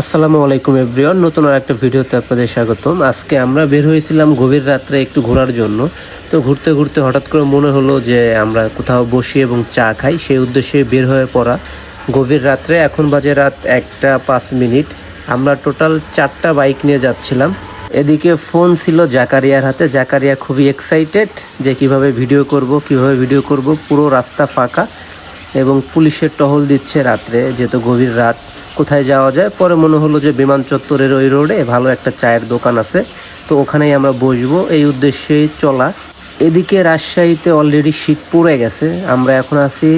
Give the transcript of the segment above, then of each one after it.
আসসালামু আলাইকুম, এভরিওয়ান। নতুন আর একটা ভিডিওতে আপনাদের স্বাগতম। আজকে আমরা বের হয়েছিলাম গভীর রাত্রে একটু ঘোরার জন্য। তো ঘুরতে ঘুরতে হঠাৎ করে মনে হলো যে আমরা কোথাও বসি এবং চা খাই, সেই উদ্দেশ্যে বের হয়ে পড়া। গভীর রাত্রে, এখন বাজে রাত একটা পাঁচ মিনিট। আমরা টোটাল চারটা বাইক নিয়ে যাচ্ছিলাম। এদিকে ফোন ছিল জাকারিয়ার হাতে। জাকারিয়া খুবই এক্সাইটেড যে কীভাবে ভিডিও করব, কীভাবে ভিডিও করব। পুরো রাস্তা ফাঁকা। এবং পুলিশের টহল দিচ্ছে রাত্রে যেহেতু গভীর রাত। কোথায় যাওয়া যায়? পরে মনে হলো যে বিমান চত্বরের ওই রোডে ভালো একটা চায়ের দোকান আছে। তো ওখানেই আমরা বসবো। এই উদ্দেশ্যেই চলা। এদিকে রাজশাহীতে অলরেডি শীত পড়ে গেছে। আমরা এখন আছি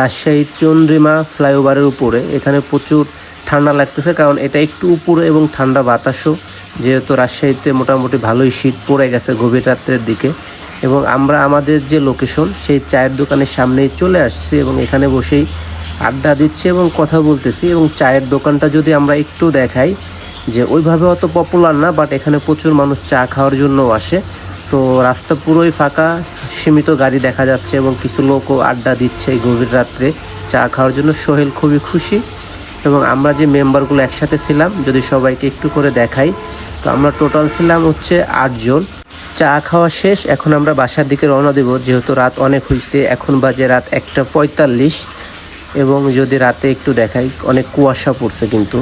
রাজশাহী চন্দ্রিমা ফ্লাইওভারের উপরে। এখানে প্রচুর ঠান্ডা লাগতেছে, কারণ এটা একটু উপরে এবং ঠান্ডা বাতাসও। যেহেতু রাজশাহীতে মোটামুটি ভালোই শীত পড়ে গেছে গভীর রাত্রের দিকে। এবং আমরা আমাদের যে লোকেশন সেই চায়ের দোকানের সামনেই চলে আসছি এবং এখানে বসেই আড্ডা দিচ্ছি এবং কথা বলতেছি এবং চায়ের দোকানটা যদি আমরা একটু দেখাই যে ওইভাবে অত পপুলার না বাট এখানে প্রচুর মানুষ চা খাওয়ার জন্য আসে। তো রাস্তা পুরোই ফাঁকা, সীমিত গাড়ি দেখা যাচ্ছে এবং কিছু লোকও আড্ডা দিচ্ছে গভীর রাত্রে চা খাওয়ার জন্য। সোহেল খুবই খুশি এবং আমরা যে মেম্বারগুলো একসাথে ছিলাম, যদি সবাইকে একটু করে দেখাই, তো আমরা টোটাল ছিলাম হচ্ছে আটজন। চা খাওয়া শেষ, এখন আমরা বাসার দিকে রওনা দেব। যেহেতু রাত অনেক হয়েছে এখন বাজে রাত একটা পঁয়তাল্লিশ। এবং যদি রাতে একটু দেখাই, অনেক কুয়াশা পড়ছে কিন্তু।